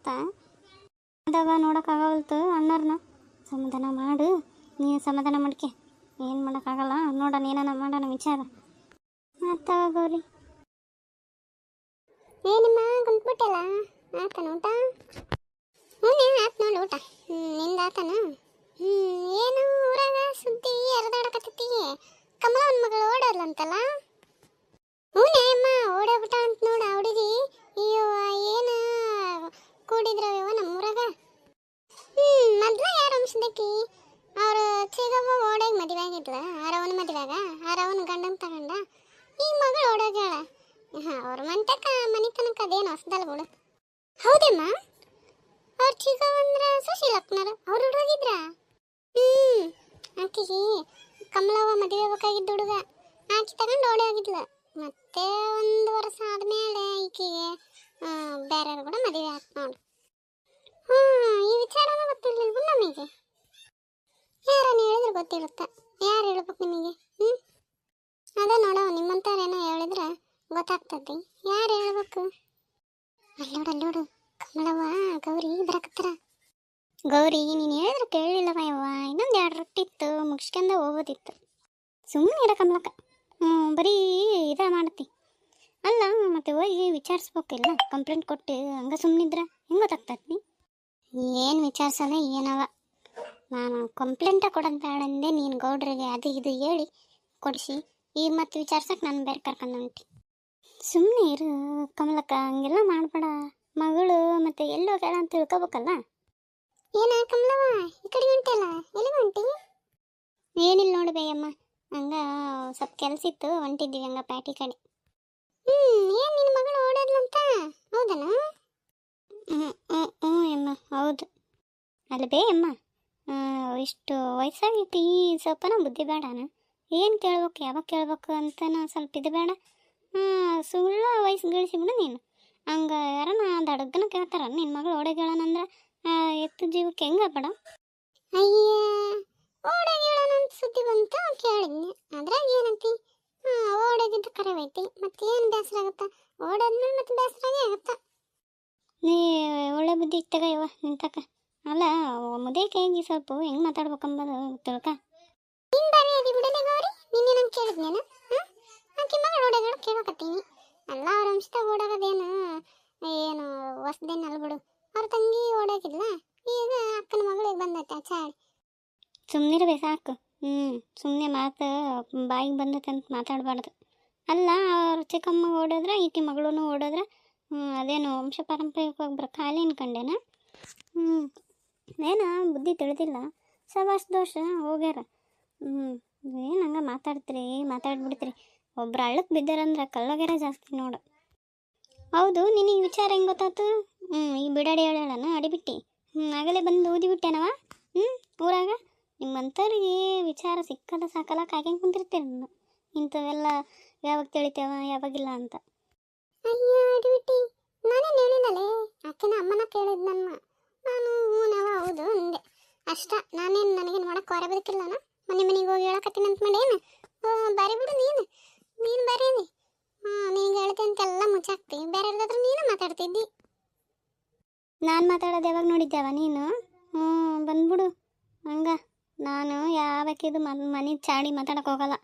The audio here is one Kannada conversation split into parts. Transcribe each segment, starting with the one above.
ಬರುತ್ತಾ ಅದಾಗ ನೋಡೋಕ್ಕಾಗಲ್ತು ಅಣ್ಣರನ್ನ ಸಮಾಧಾನ ಮಾಡು ನೀನು ಸಮಾಧಾನ ಮಾಡ್ಕೆ. ಏನು ಮಾಡೋಕ್ಕಾಗಲ್ಲ ನೋಡೋಣ ಏನಾನ ಮಾಡೋಣ ವಿಚಾರ. ಮಾತಾವ ಗೌರಿ. ಏ, ನಿಮ್ಮ ಕುಂತ್ಬಿಟ್ಟಲ್ಲ ಆತನ ಊಟ? ಹ್ಞೂ ಆತ ನೋಡಿ ಊಟ. ನಿಂದ ಆತನ? ಹ್ಞೂ ಏನು ಊರಾಗ ಸುದ್ದಿ ಹರಿದಾಡಕತ್ತೈತಿ? ಕಮಲ ಹ್ಞೂ ಅಮ್ಮ ಓಡೋಗ್ಬಿಟ್ಟ ಅಂತ ನೋಡ ಹುಡುಗಿ ಅಯ್ಯೋ ಏನು ಕೂಡಿದ್ರವ ನಮ್ಮೂರಾಗ ಹ್ಞೂ ಮೊದ್ಲ ಯಾರು ಅಂಶದಕ್ಕಿ ಅವ್ರು ಚಿಗವ್ವ ಓಡಾಗಿ ಮದುವೆ ಆಗಿದ್ಲ ಆರವನ ಮದುವೆಗ? ಆರವನ ಗಂಡನ್ ತಗೊಂಡ? ಈ ಮಗಳು ಓಡೋಗ್ಯಾಳ ಅವ್ರ ಮಂಟಕ ಮನೆ ತನಕ ಅದೇನು ಹೊಸದಲ್ಲ ಬಿಡು ಹೌದಮ್ಮ? ಅವ್ರ ಚಿಕ್ಕವಂದ್ರ ಸುಶೀಲ್ ಅಪ್ಪನರು ಅವ್ರು ಹುಡುಗಿದ್ರ ಹ್ಮ್. ಆಕಿಗೆ ಕಮಲವ್ವ ಮದುವೆ ಬೇಕಾಗಿದ್ದ ಹುಡುಗ. ಆಕಿ ತಗೊಂಡು ಓಡಿ ಹೋಗಿದ್ಲ ಮತ್ತೆ ಒಂದು ವರ್ಷ ಆದ್ಮೇಲೆ ಈಕಿಗೆ ಬೇರೆಯವ್ರು ಕೂಡ ಮದುವೆ ಆತ್ ನೋಡು. ಹಾಂ ಈ ವಿಚಾರನ ಗೊತ್ತಿರ್ಲಿಲ್ವ ನಮಗೆ? ಯಾರನ್ನ ಹೇಳಿದ್ರೆ ಗೊತ್ತಿರುತ್ತೆ? ಯಾರು ಹೇಳ್ಬೇಕು ನಿಮಗೆ ಹ್ಞೂ ಅದ ನೋಡೋ, ನಿಮ್ಮಂಥವ್ರೇನೋ ಹೇಳಿದ್ರೆ ಗೊತ್ತಾಗ್ತದೆ. ಯಾರು ಹೇಳ್ಬೇಕು? ಅಲ್ಲೋಡು ಅಲ್ಲೋಡು. ಕಮಲವ್ವ, ಗೌರಿ ಬರಕತ್ತಾರ ಗೌರಿ, ನೀನು ಹೇಳಿದ್ರೆ ಕೇಳಲಿಲ್ಲವ ಯವ್ವ. ಇನ್ನೊಂದು ಎರಡು ರೊಟ್ಟಿತ್ತು ಮುಗಿಸ್ಕೊಂಡ ಹೋಗೋದಿತ್ತು. ಸುಮ್ಮನೆ ಇರ ಕಮಲಕ್ಕ. ಹ್ಞೂ ಬರೀ ಇದ ಮಾಡ್ತಿ. ಅಲ್ಲ, ಮತ್ತೆ ಹೋಗಿ ವಿಚಾರಿಸ್ಬೇಕಿಲ್ಲ? ಕಂಪ್ಲೇಂಟ್ ಕೊಟ್ಟು ಹಂಗೆ ಸುಮ್ಮನಿದ್ರೆ ಹೆಂಗೆ ಗೊತ್ತಾಗ್ತೈತಿ ಏನು ವಿಚಾರಿಸಲ್ಲ ಏನವ? ನಾನು ಕಂಪ್ಲೇಂಟ ಕೊಡೋದು ಬೇಡ ಅಂದೆ ನೀನು ಗೌಡ್ರಿಗೆ ಅದು ಇದು ಹೇಳಿ ಕೊಡಿಸಿ. ಈ ಮತ್ತೆ ವಿಚಾರ್ಸಕ್ಕೆ ನಾನು ಬೇರೆ ಕರ್ಕೊಂಡು ಹೊಂಟಿ. ಸುಮ್ಮನೆ ಇರು ಕಮಲಕ್ಕ ಹಂಗೆಲ್ಲ ಮಾಡಬೇಡ. ಮಗಳು ಮತ್ತೆ ಎಲ್ಲೋ ಹೋಗ್ಯಾಳ ಅಂತ ತಿಳ್ಕೊಬೇಕಲ್ಲ ಏನ ಕಮಲವ್ವ? ಈ ಕಡೆ ಹೊಂಟಲ್ಲ? ಎಲ್ಲಿಗೆ ಹೊಂಟಿ? ಏನಿಲ್ಲ ನೋಡು ಬೇಯಮ್ಮ ಹಂಗ ಸ್ವಲ್ಪ ಕೆಲಸ ಇತ್ತು ಹೊಂಟಿದ್ದೀವಿ ಹಂಗ ಪ್ಯಾಟಿ ಕಡೆ. ಹ್ಮ್ ಏನ್ ನಿನ್ನ ಮಗಳು ಓಡೋದ್ಲಂತ ಹೌದನ? ಹ್ಞೂ ಹ್ಞೂ ಹ್ಞೂ ಅಮ್ಮ ಹೌದು. ಅಲ್ಲ ಬೇಯಮ್ಮ ಇಷ್ಟು ವಯಸ್ಸಾಗೈತಿ ಈ ಸ್ವಲ್ಪನ ಬುದ್ಧಿ ಬೇಡನ ಏನು ಕೇಳ್ಬೇಕು, ಯಾವಾಗ ಕೇಳ್ಬೇಕು ಅಂತನ ಸ್ವಲ್ಪ ಇದು ಬೇಡ ಸುಳ್ಳು ವಯಸ್ಸು ಗಳಿಸಿಬಿಡು ನೀನು. ಹಂಗೆ ಯಾರನ್ನ ದಡಗ್ಗನ ಕೇಳ್ತಾರ ನಿನ್ನ ಮಗಳು ಓಡೋಗ್ಯಾಳನಂದ್ರೆ ಎತ್ತು ಜೀವಕ್ಕೆ ಹೆಂಗ ಬೇಡ? ಅಯ್ಯ ಅಂತ ಸುದ್ದಿ ಬಂತು ಕೇಳಿದ್ನಿ. ಅದ್ರಾಗ ಏನಂತಿ? ಓಡೋಗಿದ್ದು ಕರೆವೈತಿ ಮತ್ತೇನು ಬೇಸರ ಆಗುತ್ತ? ಓಡೋದ್ಮೇಲೆ ಮತ್ತೆ ಬೇಸರಾಗೇ ಆಗುತ್ತ. ನೀ ಒಳ್ಳೆ ಬುದ್ಧಿ ಇತ್ತಾಗ ಇವ ನಿಂತಕ ಅಲ್ಲ ಮುದೇ ಕೈಗೆ ಸ್ವಲ್ಪ ಹೆಂಗೆ ಮಾತಾಡ್ಬೇಕಂಬದು ತಿಳ್ಕ. ನಿನ್ ಬಾರಿ ಅದಿ ಬಿಡಲೆ ಗೌರಿ ನಿನ್ನೆ ನಾನು ಕೇಳಿದ್ನೇನ ಆಕಿ ಮಗಳು ಓಡೋಗಳ ಕೇಳಕತ್ತೀನಿ ಅಲ್ಲ ಅವ್ರ ಅಂಶದಾಗ ಓಡೋಗೋದೇನು ಏನು ಹೊಸ್ದೇನು ಅಲ್ಲ ಬಿಡು ಅವ್ರ ತಂಗಿ ಓಡಾಕಿದ್ಲ? ಈಗ ಅಕ್ಕನ ಮಗಳಿಗೆ ಬಂದತ್ತೆ ಚಾಳಿ. ಸುಮ್ಮನಿರ್ಬೇ ಸಾಕು. ಹ್ಞೂ ಸುಮ್ಮನೆ ಮಾತು ಬಾಯಿಗೆ ಬಂದೈತೆ ಅಂತ ಮಾತಾಡಬಾರ್ದು. ಅಲ್ಲ ಅವ್ರ ಚಿಕ್ಕಮ್ಮ ಓಡಿದ್ರೆ ಈಟಿ ಮಗಳೂ ಓಡಿದ್ರೆ ಅದೇನು ವಂಶ ಪಾರಂಪರಿಕವಾಗಿ ಬರೋ ಖಾಲಿ ಅನ್ಕಂಡೇನ ಹ್ಞೂ ಏನ ಬುದ್ಧಿ ತಿಳಿದಿಲ್ಲ. ಸವಾಸ್ ದೋಷ ಹೋಗ್ಯಾರ. ಹ್ಞೂ ಏನು ಹಂಗೆ ಮಾತಾಡ್ತೀರಿ ಮಾತಾಡ್ಬಿಡ್ತೀರಿ? ಒಬ್ರು ಹಳ್ಳಕ್ಕೆ ಬಿದ್ದಾರಂದ್ರೆ ಕಲ್ಲೋಗ್ಯಾರ ಜಾಸ್ತಿ ನೋಡು. ಹೌದು, ನಿನಗೆ ವಿಚಾರ ಹೆಂಗೆ ಗೊತ್ತಾಯ್ತು ಹ್ಞೂ ಈ ಬಿಡಾಡಿ ಹೇಳೋಣ ಅಡಿಬಿಟ್ಟಿ. ಹ್ಞೂ ಆಗಲೇ ಬಂದು ಊದಿಬಿಟ್ಟೆನವ ಹ್ಞೂ ಊರಾಗ? ನಿಮ್ಮಂಥವ್ರಿಗೆ ವಿಚಾರ ಸಿಕ್ಕಲ್ಲ ಸಾಕಲ್ಲ ಕಾಯ್ಕೊಂಡು ಕುಂತಿರ್ತೀರಿ ನಾನು? ಇಂಥವೆಲ್ಲ ಯಾವಾಗ ತಿಳಿತೇವ ಯಾವಾಗಿಲ್ಲ ಅಂತ. ಅಯ್ಯ, ಅಡಿಬಿಟ್ಟಿ, ನಾನೇನು ಹೇಳಿನಲ್ಲೇ ಆಕೆನ ಅಮ್ಮನ ಕೇಳಿದ್ ನನ್ನ. ನಾನು ಹೂನವ ಹೌದು ಹಂಗೆ. ಅಷ್ಟ ನಾನೇನು ನನಗೇನು ಮಾಡಕ್ಕೆ ಹೊರ ಬದುಕಿಲ್ಲ ಮನೆ ಮನೆಗೆ ಹೋಗಿ ಹೇಳಕತ್ತೀನಿ ಅಂತ ಮಾಡೇನು ಬಾರಿ ಬಿಡು ನೀನು. ನೀನು ಬರೀನಿ ಹಾಂ ನೀನು ಹೇಳ್ತೀನಿ ಅಂತೆಲ್ಲ ಮುಚ್ಚಾಕ್ತಿ. ಬೇರೆ ಇರೋದಾದ್ರೆ ನೀನು ಮಾತಾಡ್ತಿದ್ದಿ? ನಾನು ಮಾತಾಡೋದು ಯಾವಾಗ ನೋಡಿದ್ದಾವ ನೀನು? ಹ್ಞೂ ಬಂದ್ಬಿಡು. ಹಂಗ. ನಾನು ಯಾವಕ್ಕಿದು ಮನ್ ಮನೆ ಚಾಡಿ ಮಾತಾಡಕ್ಕೆ ಹೋಗಲ್ಲ.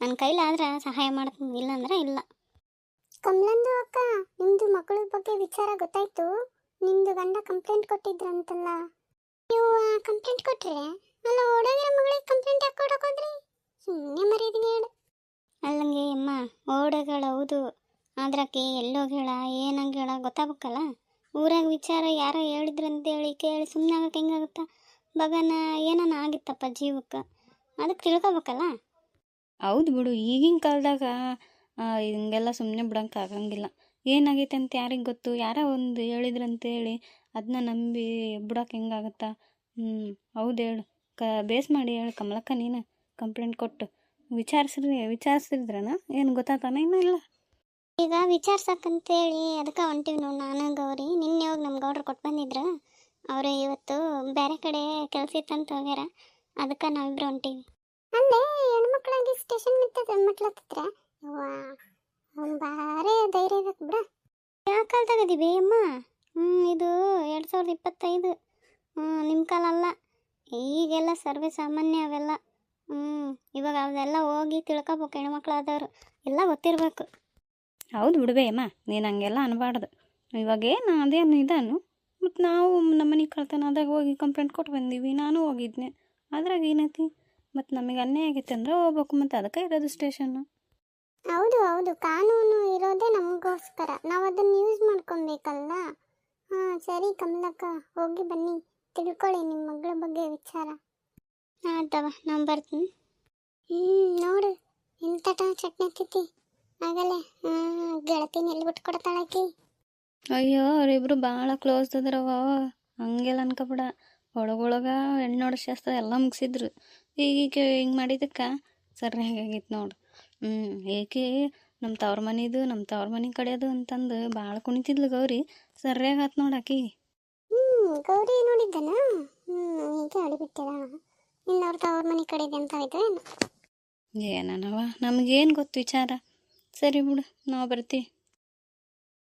ನನ್ನ ಕೈಲಾದ್ರೆ ಸಹಾಯ ಮಾಡ್ತೀನಿ ಇಲ್ಲಾಂದ್ರೆ ಇಲ್ಲ. ಕಮಲಂದು ಅಕ್ಕ ನಿಮ್ಮದು ಮಕ್ಕಳ ಬಗ್ಗೆ ವಿಚಾರ ಗೊತ್ತಾಯ್ತು? ನಿಮ್ಮದು ಗಂಡ ಕಂಪ್ಲೇಂಟ್ ಕೊಟ್ಟಿದ್ರಂತಲ್ಲ? ನೀವು ಕಂಪ್ಲೇಂಟ್ ಕೊಟ್ರೆ? ಅಲ್ಲ ಓಡೋಗಿರೋ ಮಗಳಿಗೆ ಕಂಪ್ಲೇಂಟ್ ಯಾಕೆ ಕೊಡಕ್ ಹೋದ್ರಿ? ಸುಮ್ಮನೆ ಮರ್ಯಾದಿಗೆ ಹೇಳು. ಅಲ್ಲಂಗೆ ಅಮ್ಮ ಓಡಗಳು ಹೌದು. ಆದ್ರಕ್ಕೆ ಎಲ್ಲೋಗ್ಯಾಳ ಏನಂಗೇಳ ಗೊತ್ತಾಗಬೇಕಲ್ಲ? ಊರಾಗ ವಿಚಾರ ಯಾರೋ ಹೇಳಿದ್ರು ಅಂತೇಳಿ ಕೇಳಿ ಸುಮ್ಮನೆ ಆಗಕ್ಕೆ ಹೆಂಗಾಗುತ್ತಾ ಬಗನ ಏನನ ಆಗಿತ್ತಪ್ಪ ಜೀವಕ್ಕೆ? ಅದಕ್ಕೆ ತಿಳ್ಕೊಬೇಕಲ್ಲ? ಹೌದು ಬಿಡು ಈಗಿನ ಕಾಲದಾಗ ಹಿಂಗೆಲ್ಲ ಸುಮ್ಮನೆ ಬಿಡೋಕೆ ಆಗಂಗಿಲ್ಲ. ಏನಾಗೈತೆ ಅಂತ ಯಾರಿಗೆ ಗೊತ್ತು? ಯಾರೋ ಒಂದು ಹೇಳಿದ್ರಂತೇಳಿ ಅದನ್ನ ನಂಬಿ ಬಿಡೋಕೆ ಹೆಂಗಾಗತ್ತಾ ಹ್ಞೂ ಹೌದು ಹೇಳು. ಕ ಬೇಸ್ ಮಾಡಿ ಹೇಳು ಕಮಲಕ್ಕ ನೀನು ಕಂಪ್ಲೇಂಟ್ ಕೊಟ್ಟು. ವಿಚಾರಿಸ್ರಿ ವಿಚಾರಿಸಿದ್ರನ? ಏನು ಗೊತ್ತಾತಾನ ಇನ್ನೂ ಇಲ್ಲ? ಈಗ ವಿಚಾರ್ಸಕ್ಕಂತೇಳಿ ಅದಕ್ಕೆ ಹೊಂಟಿವಿ ನೋಡಿ ನಾನು ಗೌರಿ. ನಿನ್ನೆ ಹೋಗಿ ನಮ್ಮ ಗೌಡ್ರು ಕೊಟ್ಟು ಬಂದಿದ್ರು. ಅವರು ಇವತ್ತು ಬೇರೆ ಕಡೆ ಕೆಲಸ ಇತ್ತಂತ ಹೋಗ್ಯಾರ. ಅದಕ್ಕೆ ನಾವಿಬ್ರು ಹೊಂಟೀವಿ. ಅಲ್ಲೇ ಹೆಣ್ಮಕ್ಳಾಗಿ ಸ್ಟೇಷನ್ ನಿಂತದ ಮಟ್ಲತ್ತಿದ್ರ? ಭಾರಿ ಧೈರ್ಯ ಇರತ್ತೆ ಬಿಡ. ಯಾವ ಕಾಲದಾಗದಿವಿ ಅಮ್ಮ? ಹ್ಞೂ ಇದು ಎರಡು ಸಾವಿರದ ಇಪ್ಪತ್ತೈದು. ನಿಮ್ಮ ಕಾಲಲ್ಲ. ಈಗೆಲ್ಲ ಸರ್ವೆ ಸಾಮಾನ್ಯ ಅವೆಲ್ಲ. ಹ್ಞೂ ಇವಾಗ ಅವೆಲ್ಲ ಹೋಗಿ ತಿಳ್ಕೊಬೇಕು ಹೆಣ್ಮಕ್ಳಾದವರು. ಎಲ್ಲ ಗೊತ್ತಿರಬೇಕು. ಹೌದು ಬಿಡ್ಬೇ ಅಮ್ಮ ನೀನು ಹಂಗೆಲ್ಲ ಅನ್ಬಾರ್ದು. ಇವಾಗೇನು ಅದೇನು ಇದಾನು ಮತ್ತು ನಾವು ನಮ್ಮ ಮನೆ ಕಳ್ತನ ಆದಾಗ ಹೋಗಿ ಕಂಪ್ಲೇಂಟ್ ಕೊಟ್ಟು ಬಂದೀವಿ ನಾನು ಹೋಗಿದ್ನೆ. ಅದ್ರಾಗ ಏನೈತಿ? ಮತ್ತು ನಮಗೆ ಅನ್ಯಾಯ ಆಗೈತೆ ಅಂದ್ರೆ ಹೋಗ್ಬೇಕು ಮತ್ತು ಅದಕ್ಕೆ ಇರೋದು ಸ್ಟೇಷನ್ನು ಹೌದು ಹೌದು. ಕಾನೂನು ಇರೋದೇ ನಮಗೋಸ್ಕರ. ನಾವು ಅದನ್ನು ಯೂಸ್ ಮಾಡ್ಕೊಬೇಕಲ್ಲ ಹಾಂ ಸರಿ ಕಮಲಕ್ಕ ಹೋಗಿ ಬನ್ನಿ. ತಿಳ್ಕೊಳ್ಳಿ ನಿಮ್ಮ ಮಗಳ ಬಗ್ಗೆ ವಿಚಾರ. ಆತವ ನಾನು ಬರ್ತೀನಿ. ಹ್ಞೂ ನೋಡು ಎಂತ ಚಟ್ನಿ ತಿತ್ತಿ ಆಗಲ್ಲ ಗೆಳತಿನ ಎಲ್ಲಿ ಬಿಟ್ಟು ಕೊಡ್ತಾಳಾಕಿ. ಅಯ್ಯೋ, ಅವರಿಬ್ರು ಭಾಳ ಕ್ಲೋಸ್ ಅದ್ರವ ಹಂಗೆಲ್ಲ ಅನ್ಕೋಬೇಡ. ಒಳಗೊಳಗ ಹೆಣ್ಣೋಡ ಶಾಸ್ತ್ರ ಎಲ್ಲ ಮುಗಿಸಿದ್ರು. ಈಗ ಹಿಂಗೆ ಮಾಡಿದಕ್ಕೆ ಸರಿಯಾಗೈತೆ ನೋಡು. ಹ್ಞೂ ಏಕೆ ನಮ್ಮ ತವ್ರ ಮನೆದು ನಮ್ಮ ತವ್ರ ಮನೆ ಕಡೆದು ಅಂತಂದು ಭಾಳ ಕುಣಿತಿದ್ಲು ಗೌರಿ. ಸರಿಯಾಗತ್ತೆ ನೋಡು ಆಕಿ. ಗೌರಿ ನೋಡಿದ್ದಲ್ಲ ಹ್ಞೂ ಹೀಗೆ ಅಡಿಬಿಟ್ಟಿದ ಅವ್ರ ತವ್ರ ಮನೆ ಕಡೆ ಇದೆ ಅಂತ ಏನು? ಏನನವ? ನಮಗೇನು ಗೊತ್ತು ವಿಚಾರ? ಸರಿ ಬಿಡು, ನಾವು ಬರ್ತೀವಿ.